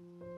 Мільйон